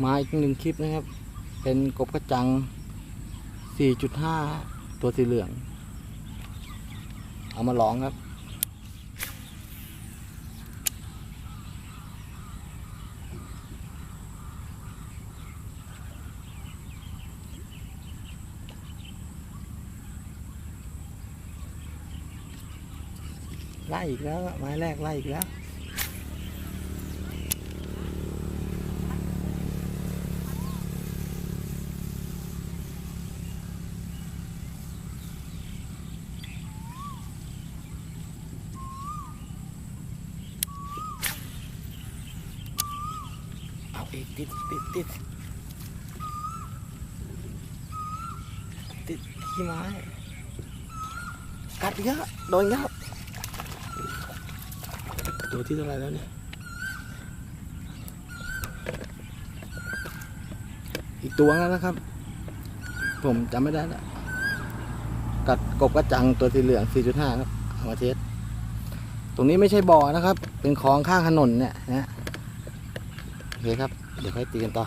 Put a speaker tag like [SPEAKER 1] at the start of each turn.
[SPEAKER 1] มาอีกหนึ่งคลิปนะครับ เป็นกบกระจัง 4.5 ตัวสีเหลือง เอามาลองครับ ไล่อีกแล้วไม้แรกไล่อีกแล้ว เอาอีกติดติดติดติดขี้ไม้กัดอีกแล้วโดนอีกแล้วตัวที่เท่าไหรแล้วเนี่ยอีกตัวแล้วนะครับ ผมจำไม่ได้แล้วกัดกบกระจังตัวสีเหลือง 4.5 ครับเอามาเทสตรงนี้ไม่ใช่บ่อนะครับ เป็นคลองข้างถนนเนี่ยนะ โอเคครับ เดี๋ยวค่อยตีกันต่อ